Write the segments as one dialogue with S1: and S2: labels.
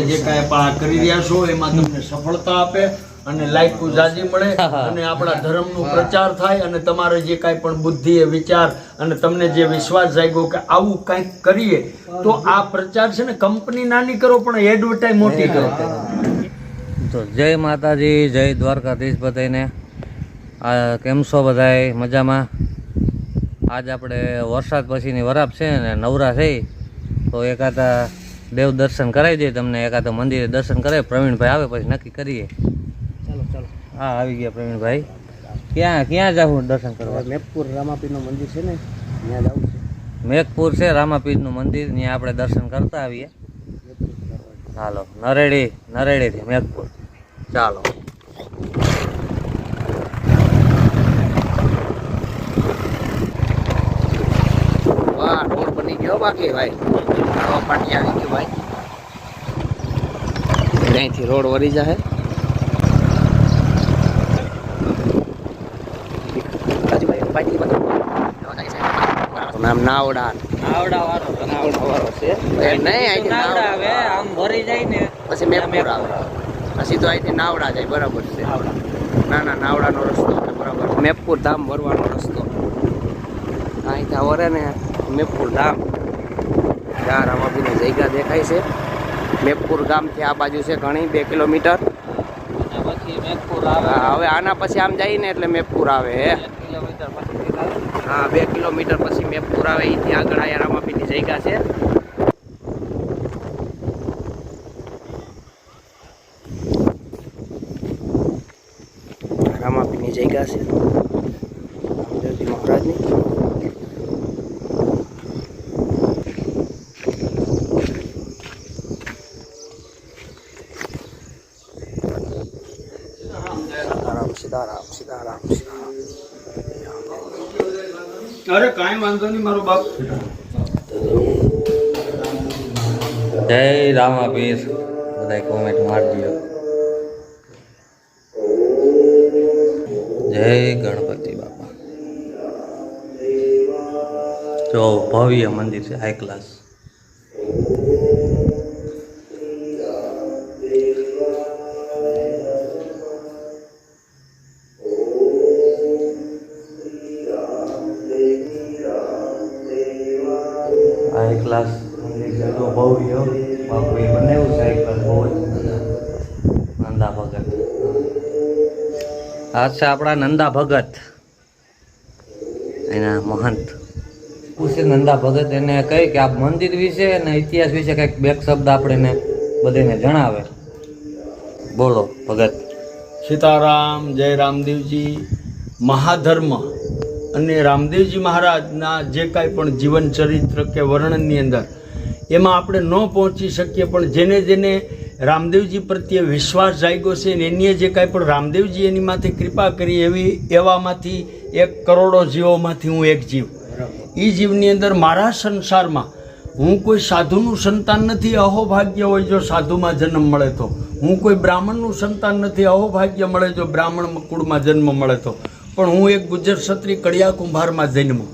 S1: તમે જે કાંઈ પા કરી રહ્યા છો એમાં તમને સફળતા આપે અને લાઈફ જાજી મળે અને આપણા ધર્મનો પ્રચાર થાય અને તમારે જે કાંઈ પણ બુદ્ધિ એ વિચાર અને તમને જે વિશ્વાસ જાગ્યો કે આવું કંઈક કરીએ તો આ પ્રચાર છે ને કંપની નાની કરો પણ એડવર્ટાઈઝ મોટી કરો.
S2: તો જય માતાજી જય દ્વારકાધીશ બધાને આ કેમ છો બધાય? મજામાં? આજ આપણે વરસાદ પછીની વરાપ છે ને નવરા થઈ તો એકાદા દેવ દર્શન કરાવી દઈએ તમને એકાદ મંદિરે દર્શન કરાવી પ્રવીણભાઈ આવે પછી નક્કી કરીએ.
S3: ચાલો ચાલો.
S2: હા આવી ગયા પ્રવીણભાઈ. ક્યાં ક્યાં જવું દર્શન કરવા?
S3: મેઘપુર રામાપીરનું મંદિર છે ને ત્યાં જવું છે.
S2: મેઘપુર છે રામાપીરનું મંદિર ત્યાં આપણે દર્શન કરતા આવીએ. ચાલો નરેડી નરેડીથી મેઘપુર. ચાલો.
S3: વાહ રોડ બની ગયો બાકી ભાઈ. આવા પાટી આવી ગયો ભાઈ. અહીંથી રોડ વળી જાય નામ નાવડા
S2: આવડા વાળો
S3: નાવડા વાળો છે નહીં અહીંથી નાવડા
S2: આવે આમ ભરી જાય ને
S3: પછી મેપુર આવે પછી તો અહીંથી નાવડા જાય બરાબર છે. ના ના નાવડાનો રસ્તો બરાબર. મેપુર ધામ વરવાનો રસ્તો. અહીંથી વરે ને મેપુર ધામ. ત્યાં રામાપીની જગ્યા દેખાય છે. મેપુર ગામથી આ બાજુ છે ઘણી, બે કિલોમીટર.
S2: મેઘપુર
S3: હવે આના પછી આમ જઈએ ને એટલે મેઘપુર આવે, હા? બે કિલોમીટર પછી મેઘપુર આવે એથી આગળ આયા રામાપીની જગ્યા છે. રામાપીની જગ્યા છે રામદેવજી મહારાજની સીતારામ સીતારામ સીતારામ સીતારામ
S1: અરે કાંઈ વાંધો નહીં, મારો બાપ.
S2: જય રામાપીર. બધા કોમેન્ટ મારજો જય ગણપતિ બાપા. જો ભવ્ય મંદિર છે હાઈ ક્લાસ ક્લાસ તો બહુ રહ્યો બાપુએ બનાવ્યું હાઈ બહુ જ નંદા ભગત. આ છે આપણા નંદા ભગત. એના મહંત. પૂછે નંદા ભગત, એને કહી કે આ મંદિર વિશે અને ઇતિહાસ વિશે કંઈક બે શબ્દ આપણે એને બધાને જણાવે. બોલો, ભગત.
S1: સીતારામ, જય રામદેવજી. મહાધર્મ. અને રામદેવજી મહારાજના જે કાંઈ પણ જીવન ચરિત્ર કે વર્ણનની અંદર, એમાં આપણે ન પહોંચી શકીએ, પણ જેને જેને રામદેવજી પ્રત્યે વિશ્વાસ જાગ્યો છે ને એની જે કાંઈ પણ રામદેવજી એની માથે કૃપા કરી, એવી એવામાંથી એક કરોડો જીવોમાંથી હું એક જીવ. એ જીવની અંદર મારા સંસારમાં હું કોઈ સાધુનું સંતાન નથી અહોભાગ્ય હોય જો સાધુમાં જન્મ મળે તો. હું કોઈ બ્રાહ્મણનું સંતાન નથી અહોભાગ્ય મળે જો બ્રાહ્મણ કુળમાં જન્મ મળે તો. પણ હું એક ગુજર ક્ષત્રિય કડિયા કુંભારમાં જન્મો.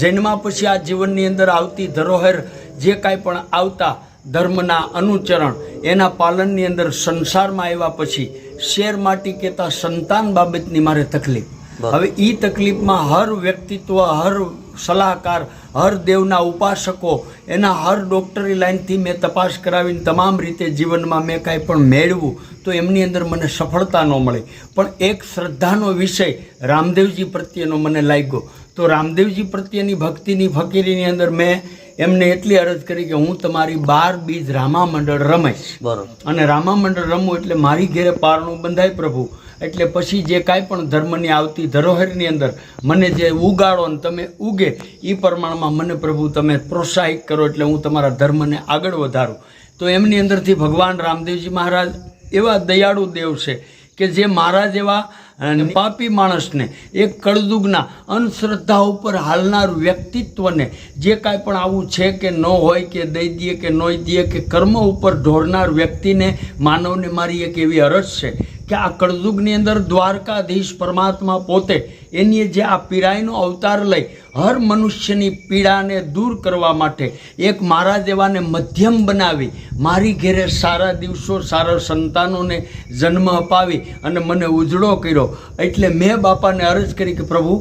S1: જન્મા પછી આ જીવનની અંદર આવતી ધરોહર જે કાંઈ પણ આવતા ધર્મના અનુચરણ એના પાલનની અંદર સંસારમાં આવ્યા પછી શેર માટી કહેતા સંતાન બાબતની મારે તકલીફ. હવે એ તકલીફમાં હર વ્યક્તિત્વ હર સલાહકાર હર દેવના ઉપાસકો એના હર ડૉક્ટરી લાઇનથી મેં તપાસ કરાવીને તમામ રીતે જીવનમાં મેં કાંઈ પણ મેળવું તો એમની અંદર મને સફળતા ન મળી. પણ એક શ્રદ્ધાનો વિષય રામદેવજી પ્રત્યેનો મને લાગ્યો. તો રામદેવજી પ્રત્યેની ભક્તિની ફકીરીની અંદર મેં એમને એટલી અરજ કરી કે હું તમારી બાર બીજ રામા મંડળ રમાઈશ
S2: બરોબર.
S1: અને રામા મંડળ રમવું એટલે મારી ઘેરે પારણું બંધાય પ્રભુ. એટલે પછી જે કાંઈ પણ ધર્મની આવતી ધરોહરની અંદર મને જે ઉગાડો ને તમે ઉગે એ પ્રમાણમાં મને પ્રભુ તમે પ્રોત્સાહિત કરો એટલે હું તમારા ધર્મને આગળ વધારું. તો એમની અંદરથી ભગવાન રામદેવજી મહારાજ એવા દયાળુ દેવ છે કે જે મારા જેવા પાપી માણસને, એક કળદુગના અંધશ્રદ્ધા ઉપર હાલનાર વ્યક્તિત્વને જે કાંઈ પણ આવું છે કે ન હોય કે દઈ દઈએ કે ન દઈએ કે કર્મ ઉપર ઢોળનાર વ્યક્તિને, માનવને મારી એક એવી અરજ છે કે આ કળદુગની અંદર દ્વારકાધીશ પરમાત્મા પોતે એની જે આ પીડાઈનો અવતાર લઈ હર મનુષ્યની પીડાને દૂર કરવા માટે એક મારા જેવાને મધ્યમ બનાવી, મારી ઘેરે સારા દિવસો, સારા સંતાનોને જન્મ અપાવી અને મને ઉજળો કર્યો. એટલે મેં બાપાને અરજ કરી કે, પ્રભુ,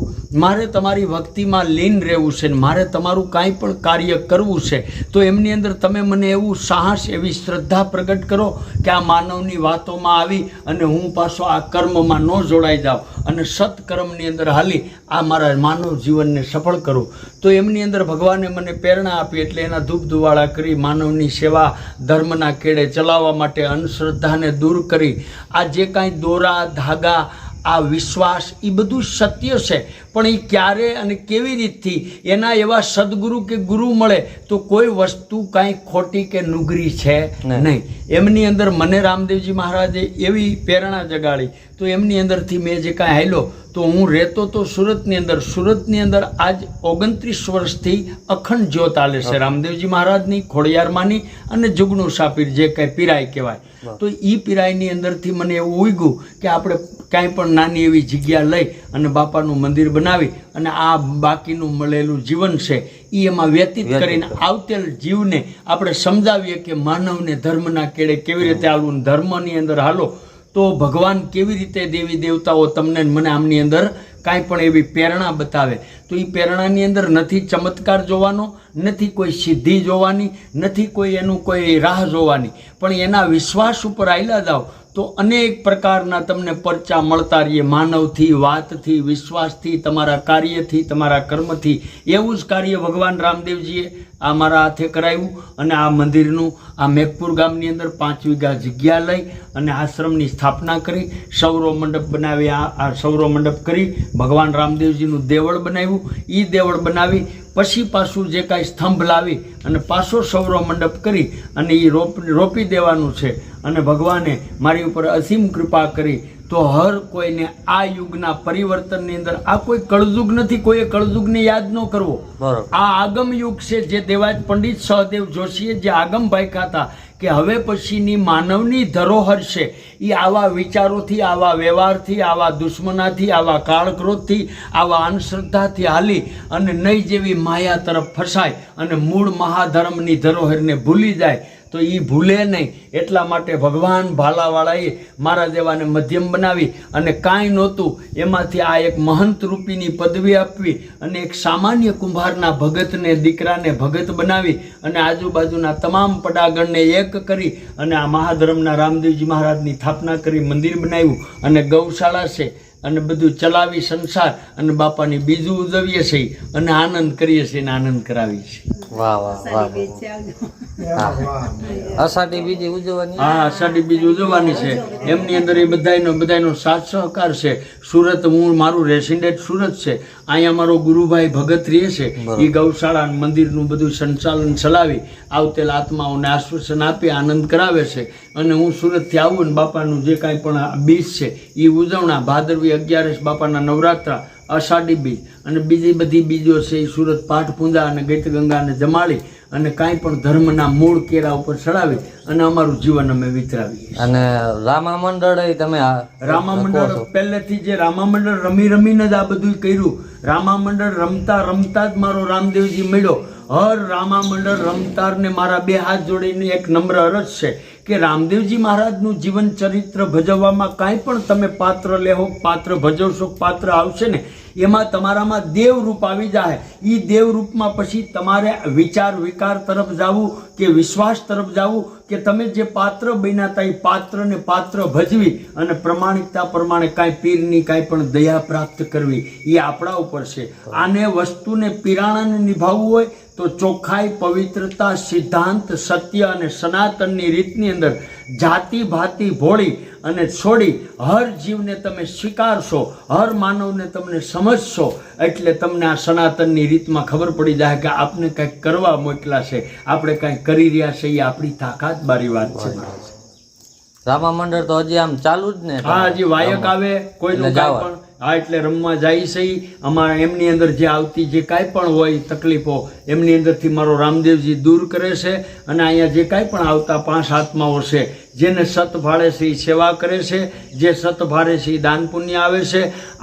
S1: મારે તમારી ભક્તિમાં લીન રહેવું છે મારે તમારું કાંઈ પણ કાર્ય કરવું છે, તો એમની અંદર તમે મને એવું સાહસ, એવી શ્રદ્ધા પ્રગટ કરો કે આ માનવની વાતોમાં આવી અને હું પાછો આ કર્મમાં ન જોડાઈ જાઉં. અને સત્કર્મની અંદર હાલી આ મારા માનવ જીવનને સફળ કરું. તો એમની અંદર ભગવાને મને પ્રેરણા આપી એટલે એના ધૂપ ધુવાળા કરી માનવની સેવા ધર્મના કેડે ચલાવવા માટે અંધશ્રદ્ધાને દૂર કરી. આ જે કાંઈ દોરા ધાગા આ વિશ્વાસ એ બધું સત્ય છે. પણ એ ક્યારે અને કેવી રીતથી એના એવા સદગુરુ કે ગુરુ મળે તો કોઈ વસ્તુ કાંઈ ખોટી કે નુગરી છે
S2: નહીં.
S1: નહીં. એમની અંદર મને રામદેવજી મહારાજે એવી પ્રેરણા જગાડી. તો એમની અંદરથી મેં જે કાંઈ હાલ્યો તો હું રહેતો તો સુરતની અંદર સુરતની અંદર આજ ઓગણત્રીસ વર્ષથી અખંડ જ્યોત આલે છે રામદેવજી મહારાજની ખોડિયારમાંની અને જુગનું સાપીર જે કાંઈ પીરાય કહેવાય. તો એ પીરાયની અંદરથી મને એવું ઉગ્યું કે આપણે કાંઈ પણ નાની એવી જગ્યા લઈ અને બાપાનું મંદિર બનાવી અને આ બાકીનું મળેલું જીવન છે એ એમાં વ્યતીત કરીને આવતેલ જીવને આપણે સમજાવીએ કે માનવને ધર્મના કેડે કેવી રીતે હાલવું ને ધર્મની અંદર હાલો. તો ભગવાન કેવી રીતે દેવી દેવતાઓ તમને મને આમની અંદર કાંઈ પણ એવી પ્રેરણા બતાવે. તો એ પ્રેરણાની અંદર નથી ચમત્કાર જોવાનો, નથી કોઈ સિદ્ધિ જોવાની, નથી કોઈ એનું કોઈ રાહ જોવાની. પણ એના વિશ્વાસ ઉપર આયલા જાઓ, તો અનેક પ્રકારના તમને પરચા મળતા રહીએ. માનવથી, વાતથી, વિશ્વાસથી, તમારા કાર્યથી, તમારા કર્મથી. એવું જ કાર્ય ભગવાન રામદેવજીએ આ મારા હાથે કરાવ્યું અને આ મંદિરનું, આ મેઘપુર ગામની અંદર પાંચ વીઘા જગ્યા લઈ અને આશ્રમની સ્થાપના કરી, સૌરો મંડપ બનાવી આ સૌરો મંડપ કરી ભગવાન રામદેવજીનું દેવળ બનાવ્યું. એ દેવળ બનાવી પછી પાછું જે કાંઈ સ્તંભ લાવી અને પાછો સૌરો મંડપ કરી અને એ રોપ રોપી દેવાનું છે. અને ભગવાને મારી ઉપર અસીમ કૃપા કરી તો હર કોઈને આ યુગના પરિવર્તનની અંદર આ કોઈ કળજુગ નથી કોઈએ કળજુગને યાદ ન કરવો. આ આગમ યુગ છે જે દેવાજ પંડિત સહદેવ જોશીએ જે આગમ ભાઈ હતા કે હવે પછીની માનવની ધરોહર છે. એ આવા વિચારોથી, આવા વ્યવહારથી, આવા દુશ્મનાથી, આવા કાળક્રોધથી, આવા અંધશ્રદ્ધાથી હાલી અને નહીં જેવી માયા તરફ ફસાય અને મૂળ મહાધર્મની ધરોહરને ભૂલી જાય, તો એ ભૂલે નહીં એટલા માટે ભગવાન ભાલાવાળાએ મારા જેવાને મધ્યમ બનાવી અને કાંઈ નહોતું, એમાંથી આ એક મહંત રૂપીની પદવી આપવી અને એક સામાન્ય કુંભારના ભગતને, દીકરાને ભગત બનાવી અને આજુબાજુના તમામ પડાગણને એક કરી અને આ મહાધર્મના રામદેવજી મહારાજની સ્થાપના કરી મંદિર બનાવ્યું અને ગૌશાળા છે. અને બધું ચલાવી સંસાર અને બાપાની બીજું ઉજવીએ છીએ અને આનંદ કરીએ છીએ અને આનંદ કરાવીએ છીએ.
S2: વાહ વાહ વાહ. અષાઢી બીજી ઉજવવાની?
S1: હા અષાઢી બીજ ઉજવવાની છે. એમની અંદર એ બધાયનો બધાયનો સાથ સહકાર છે. સુરત હું મારું રેસિડેન્ટ સુરત છે. અહીંયા મારો ગુરુભાઈ ભગત રહે છે. એ ગૌશાળા મંદિરનું બધું સંચાલન ચલાવી. આવતેલ આત્માઓને આશ્વાસન આપી આનંદ કરાવે છે. અને હું સુરતથી આવું ને બાપાનું જે કાંઈ પણ બીજ છે એ ઉજવણા ભાદરવી અગિયારસ બાપાના નવરાત્રા અષાઢી બીજ અને બીજી બધી બીજો છે એ સુરત પાઠ પૂંજા અને ગીતગંગાને જમાડી અને કાંઈ પણ ધર્મના મૂળ કેરા ઉપર ચડાવી અને અમારું જીવન અમે વિતરાવીએ
S2: અને રામા મંડળ તમે
S1: રામા મંડળ પહેલેથી જે રામા મંડળ રમી રમીને જ આ બધું કર્યું. રામા મંડળ રમતા રમતા જ મારો રામદેવજી મળ્યો. હર રામા મંડળ રમતારને મારા બે હાથ જોડીને એક નમ્ર અરજ છે કે રામદેવજી મહારાજનું જીવન ચરિત્ર ભજવવામાં કાંઈ પણ તમે પાત્ર લેહો, પાત્ર ભજવશો, પાત્ર આવશે ને, એમાં તમારામાં દેવરૂપ આવી જાય એ દેવ રૂપમાં પછી તમારે વિચાર વિકાર તરફ જવું કે વિશ્વાસ તરફ જવું કે તમે જે પાત્ર બન્યા એ પાત્રને પાત્ર ભજવી અને પ્રમાણિકતા પ્રમાણે કાંઈ પીરની કાંઈ પણ દયા પ્રાપ્ત કરવી, એ આપણા ઉપર છે. આને વસ્તુને પિરાણાને નિભાવવું હોય તો ચોખ્ખાઈ, પવિત્રતા, સિદ્ધાંત, સત્ય અને સનાતનની રીતની અંદર જાતિ, ભાતિ, ભોળી અને છોડી હર જીવને તમે સ્વીકારશો, હર માનવને તમને સમજશો, એટલે તમને આ સનાતનની રીતમાં ખબર પડી જાય કે આપણે કંઈક કરવા મોકલા છે, આપણે કંઈક કરી રહ્યા છે એ આપણી તાકાત બારી વાત છે.
S2: રામા મંડળ તો હજી આમ ચાલુ જ ને
S1: હા હજી વાયક આવે કોઈ પણ હા એટલે રમવા જાય છે. અમારા એમની અંદર જે આવતી જે કાંઈ પણ હોય તકલીફો એમની અંદરથી મારો રામદેવજી દૂર કરે છે અને અહીંયા જે કાંઈ પણ આવતા પાંચ આત્માઓ છે જેને સત ભાળે છે એ સેવા કરે છે જે સત ભારે છે એ દાન પુણ્ય આવે છે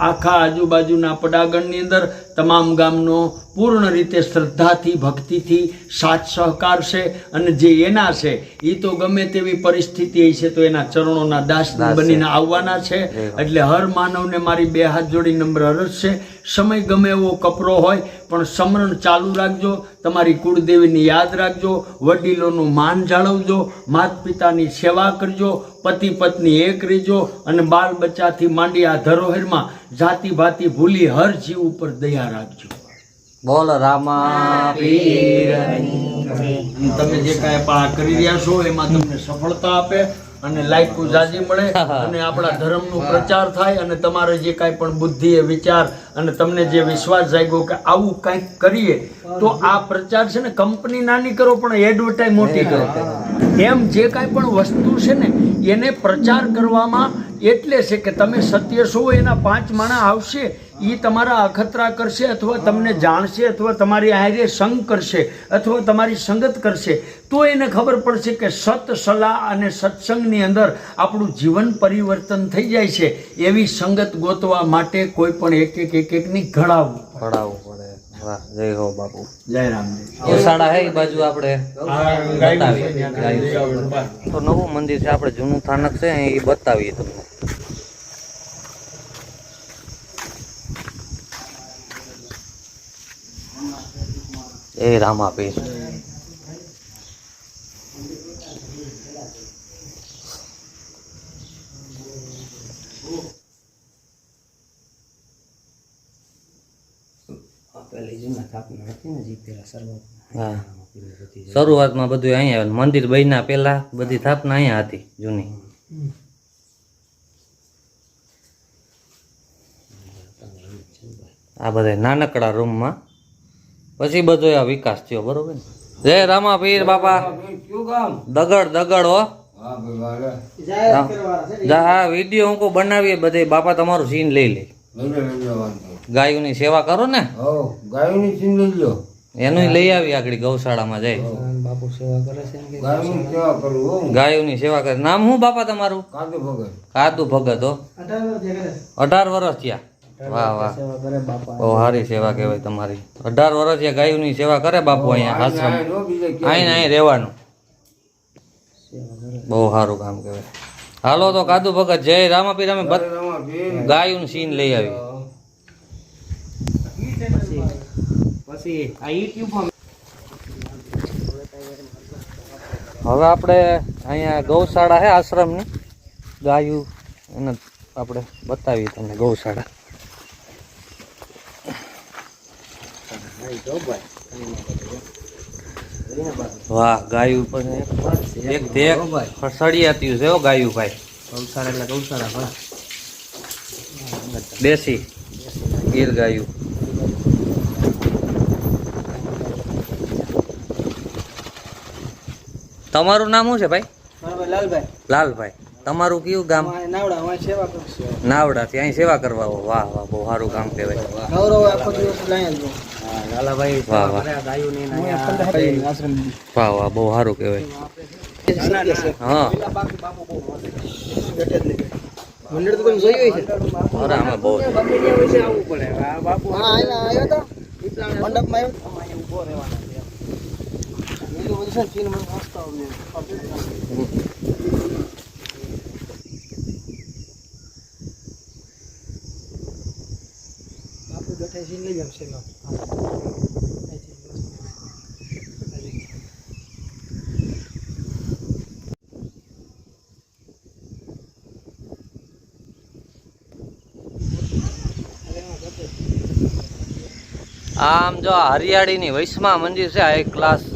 S1: આખા આજુબાજુના પડાગણની અંદર તમામ ગામનો પૂર્ણ રીતે શ્રદ્ધાથી ભક્તિથી સાથ સહકાર છે અને જે એના છે એ તો ગમે તેવી પરિસ્થિતિ છે તો એના ચરણોના દાસ બનીને આવવાના છે. એટલે હર માનવને મારી બે હાથ જોડી નમ્ર અરજ છે. સમય ગમે એવો કપરો હોય પણ સમરણ ચાલુ રાખજો. તમારી કુળદેવીની યાદ રાખજો વડીલોનું માન જાળવજો માત પિતાની સેવા કરજો પતિ પત્ની એક રહેજો અને બાળ બચ્ચાથી માંડી આ ધરોહરમાં જાતિ ભાતિ ભૂલી હર જીવ ઉપર દયા રાખજો.
S2: બોલ રામા
S1: તમે જે કાંઈ પા કરી રહ્યા છો એમાં તમને સફળતા આપે. અને લાઈકો જાજી મળે અને આપણા ધર્મનો પ્રચાર થાય અને તમારે જે કાંઈ પણ બુદ્ધિ એ વિચાર અને તમને જે વિશ્વાસ જાગ્યો કે આવું કંઈક કરીએ તો આ પ્રચાર છે ને કંપની નાની કરો પણ એડવર્ટાઈઝ મોટી કરો. એમ જે કાંઈ પણ વસ્તુ છે ને એને પ્રચાર કરવામાં એટલે છે કે તમે સત્ય છો, એના પાંચ માણા આવશે એ તમારા અખતરા કરશે અથવા તમને જાણશે અથવા તમારી આરે સંગ કરશે અથવા તમારી સંગત કરશે. તો એને ખબર પડશે કે સત સલાહ અને સત્સંગની અંદર આપણું જીવન પરિવર્તન થઈ જાય છે. એવી સંગત ગોતવા માટે કોઈ પણ એક એક એક એકની ઘડાવવું
S2: ઘડાવવું પડે. વાહ જય હો બાપુ.
S1: જય
S2: ગૌશાળા હે એ બાજુ આપણે. તો નવું મંદિર છે આપણે જૂનું સ્થાનક છે એ બતાવીએ તમને. એ રામા હા. શરૂઆતમાં બધું અહીંયા મંદિર બન્યા પહેલા બધી સ્થાપના અહીંયા હતી જૂની. આ બધા નાનકડા રૂમમાં. પછી બધો આ વિકાસ થયો બરોબર ને? જય રામા પીર બાપા. દગડ દગડ હો. જા આ વીડિયો હું બનાવીએ બધે બાપા તમારું સીન લઈ લે. ગાયોની સેવા કરો ને?
S4: ગાયોની સીન લઈ લો
S2: એનું લઈ આવી આગળ ગૌશાળામાં જાય
S4: ગાયોની સેવા કરું
S2: ગાયોની સેવા કરે. નામ શું બાપા તમારું?
S4: કાંતો ભગત.
S2: હો. અઢાર વર્ષ થયા વાહ વાહ. બહુ સારી સેવા કહેવાય તમારી. અઢાર વર્ષ થયા ગાયોની સેવા કરે બાપુ અહીંયા આશ્રમ અહીં અહીં રહેવાનું. બહુ સારું કામ કહેવાય. હાલો તો કાદુ ભગત જય રામાપીર. અમે સીન લઈ પીર હવે આપણે અહીંયા ગૌશાળા છે આશ્રમની. ગાયું એને આપણે બતાવીએ તમને ગૌશાળા. વાહ ગાયું પણ એક- એક તે એક છે હો ગાયું ભાઈ
S3: ગૌશાળા એટલે ગૌશાળા
S2: દેશી ગીર ગાયું. તમારું નામ શું છે ભાઈ?
S3: લાલભાઈ.
S2: લાલભાઈ. તમારું કયું ગામ? નાવડાથી અહીં સેવા કરવા વાહ વાહ બહુ સારું કામ કહેવાય.
S3: ગૌરવ આખો દિવસ લાયા જ લાલાભાઈ
S2: વાહ વાહ.
S3: આશ્રમ
S2: વાહ વાહ બહુ સારું કહેવાય. હા.
S3: મંડળ તો તમે જોયું છે.
S2: અરે અમે બહુ
S3: આવવું પડે બાપુ હા આવ્યો તો મંડપમાં આવ્યો
S2: આમ જો હરિયાળીની વૈષ્મા મંદિર છે આ એક ક્લાસ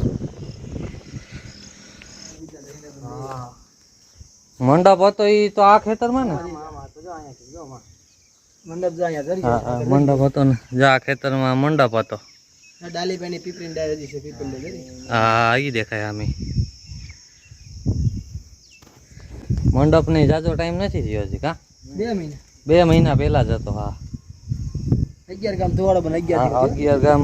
S2: મંડપ હતો એ તો આ ખેતરમાં ને?
S3: મંડપ જો અહીંયા
S2: મંડપ હતો ને. જો આ ખેતરમાં મંડપ હતો.
S3: ડાલી પાણી પીપળી ડાળી છે પીપળી
S2: હા ઈ દેખાય આમી. મંડપ ને જાજો ટાઈમ નથી થયો હજી કા?
S3: બે મહિના.
S2: બે મહિના પહેલા જ હતો હા.
S3: અગિયાર ગામ ધોવાડો બને અગિયાર
S2: અગિયાર ગામ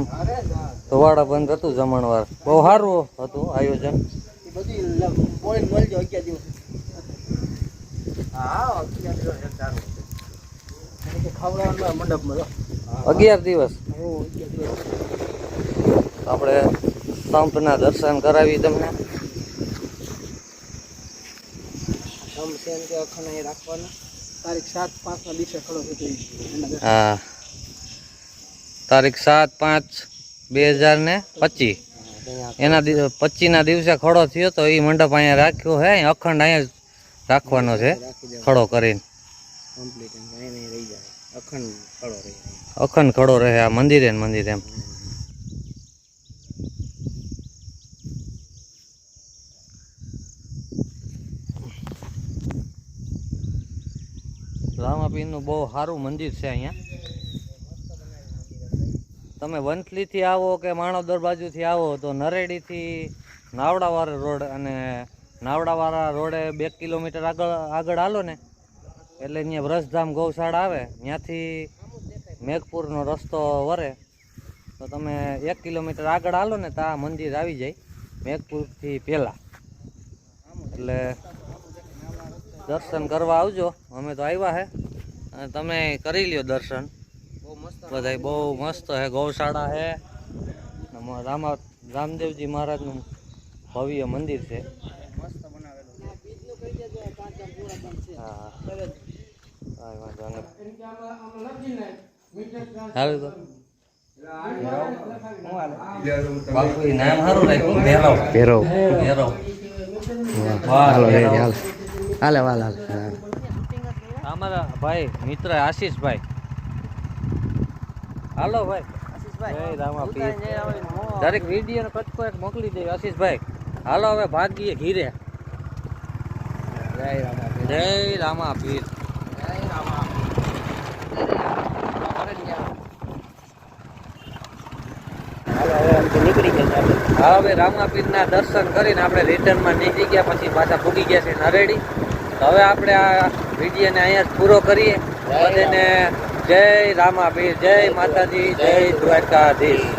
S2: ધોવાડા બંધ હતું જમણવાર. બહુ સારું હતું આયોજન.
S3: બધી પોઈન્ટ મળજો અગિયાર દિવસ.
S2: અગિયાર દિવસ આપણે સંપના દર્શન કરાવી તમને.
S3: તારીખ સાત પાંચ ના દિવસે ખડો
S2: હા. તારીખ સાત પાંચ બે હજાર ને પચીસ. એના પચીસના દિવસે ખડો થયો તો એ મંડપ અહીંયા રાખ્યો હે અહીં અખંડ અહીંયા રાખવાનો છે. ખડો કરીને.
S3: અખંડ ખડો રહી.
S2: આ મંદિરે મંદિર મંદિરે એમ. રામાપીરનું બહુ સારું મંદિર છે અહીંયા. તમે વંથલીથી આવો કે માણોદર બાજુથી આવો તો નરેડીથી નાવડાવાળા રોડ અને નાવડાવાળા રોડે બે કિલોમીટર આગળ આગળ હાલો ને, એટલે અહીંયા વ્રજધામ ગૌશાળા આવે. ત્યાંથી મેઘપુરનો રસ્તો વરે. તો તમે એક કિલોમીટર આગળ હાલો ને, તો મંદિર આવી જાય, મેઘપુરથી પહેલાં. એટલે દર્શન કરવા આવજો. અમે તો આવ્યા હે. અને તમે કરી લ્યો દર્શન. બધાય બહુ મસ્ત હે, ગૌશાળા હે. રામા રામદેવજી મહારાજનું ભવ્ય મંદિર છે. હા હાલ તો બાપુ
S3: હાલો
S2: ભાઈ આશીષભાઈ હાલો ભાઈ દરેક વીડિયો કટકો એક મોકલી દે આશીષભાઈ હાલો હવે ભાગીએ ઘીરે
S3: જય રામાપીર.
S2: જય રામા
S3: પીર હવે આમથી નીકળી ગયા છે આપણે.
S2: હા હવે રામાપીરના દર્શન કરીને આપણે રિટર્નમાં નીકળી ગયા પછી પાછા પૂગી ગયા છે નરેડી. હવે આપણે આ વિડીયોને અહીંયા જ પૂરો કરીએ. બધાને જય રામાપીર. જય માતાજી જય દ્વારકાધીશ.